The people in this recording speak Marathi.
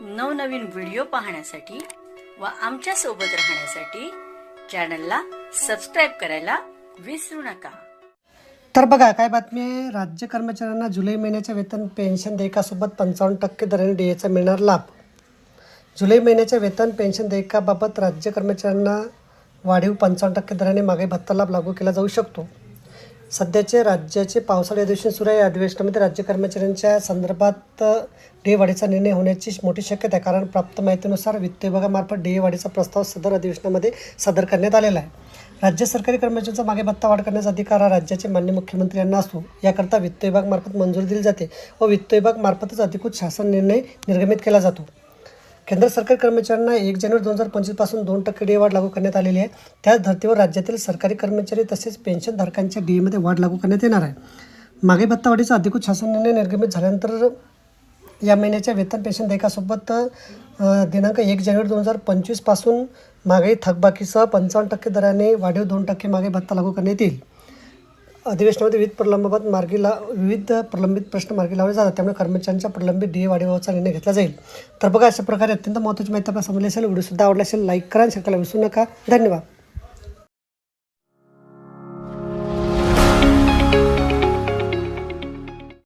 नवनवीन व्हिडिओ पाहण्यासाठी व आमच्यासोबत राहण्यासाठी चॅनलला सबस्क्राईब करायला विसरू नका. तर बघा काय बातमी आहे? राज्य कर्मचाऱ्यांना जुलै महिन्याच्या वेतन पेन्शन देयकासोबत पंचावन्न टक्के दराने डीएचा मिळणार लाभ. जुलै महिन्याच्या वेतन पेन्शन देयकाबाबत राज्य कर्मचाऱ्यांना वाढीव पंचावन्न टक्के दराने मागे भत्ता लाभ लागू केला जाऊ शकतो. सध्याचे राज्याचे पावसाळी अधिवेशन सुरू आहे. अधिवेशनामध्ये राज्य कर्मचाऱ्यांच्या संदर्भात डी वाढीचा निर्णय होण्याची मोठी शक्यता आहे. कारण प्राप्त माहितीनुसार वित्त विभागामार्फत डी वाढीचा प्रस्ताव सदर अधिवेशनामध्ये सादर करण्यात आलेला आहे. राज्य सरकारी कर्मचाऱ्यांचा मागे भत्ता वाढ करण्याचा अधिकार हा राज्याचे मान्य मुख्यमंत्री यांना असतो. याकरता वित्त विभागामार्फत मंजुरी दिली जाते व वित्त विभागामार्फतच अधिकृत शासन निर्णय निर्गमित केला जातो. केंद्र सरकारी कर्मचाऱ्यांना एक जानेवारी दोन हजार पंचवीसपासून दोन टक्के डी वाढ लागू करण्यात आलेली आहे. त्याच धर्तीवर राज्यातील सरकारी कर्मचारी तसेच पेन्शनधारकांच्या डीएमध्ये वाढ लागू करण्यात येणार आहे. मागे भत्तावाढीचा अधिकृत शासन निर्णय निर्गमित झाल्यानंतर या महिन्याच्या वेतन पेन्शन देयकासोबत दिनांक एक जानेवारी दोन हजार पंचवीसपासून मागे थकबाकीसह पंचावन्न टक्के दराने वाढीव दोन टक्के मागे भत्ता लागू करण्यात येईल. अधिवेशनामध्ये विविध प्रलंबात मार्गी ला विविध प्रलंबित प्रश्न मार्गी लावले जातात. त्यामुळे कर्मचाऱ्यांच्या प्रलंबित डी वाढीबाबतचा निर्णय घेतला जाईल. तर बघा अशा प्रकारे अत्यंत महत्त्वाची माहिती आपल्याला समजली असेल. व्हिडिओ सुद्धा आवडला असेल लाईक करा आणि शेअर करायला विसरू नका. धन्यवाद.